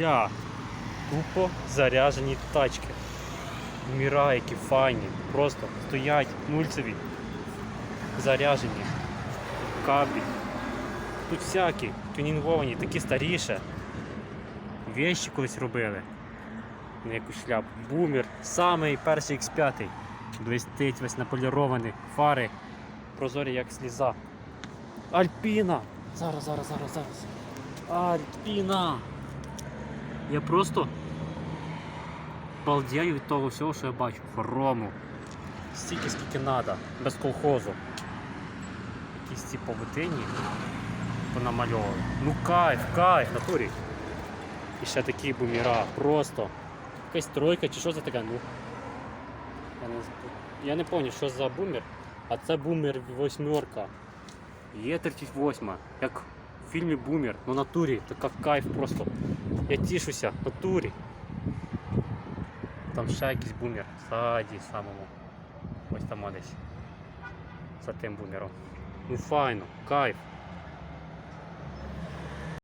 нуля. Тупо заряжені тачки. Міра, які файні. Просто стоять нульцеві. Заряжені. Кабель. Тут всякі тюнінговані, такі старіше. Вещі колись робили. На якусь шляпу. Бумер. Самий перший X5. Блистить весь наполірований. Фари. Прозорі як сліза. Альпіна! Зараз, зараз, зараз, зараз. Альпіна! Я просто балдею від того всього, що я бачу. Хрому. Стільки, скільки треба, без колхозу. Якісь ці павутині понамальовували. Ну кайф, кайф, натурі. І ще такі буміра, просто. Якась тройка чи що це таке? Ну. Я не, я не пам'ятаю, що за бумер, а це бумер восьмерка. Є 38, як в фільмі Бумер, ну натурі, така кайф просто. Я тішуся, натурі. Там ще якийсь бумер, ззаді самому. Ось там десь. За тим бумером. Ну файно, кайф.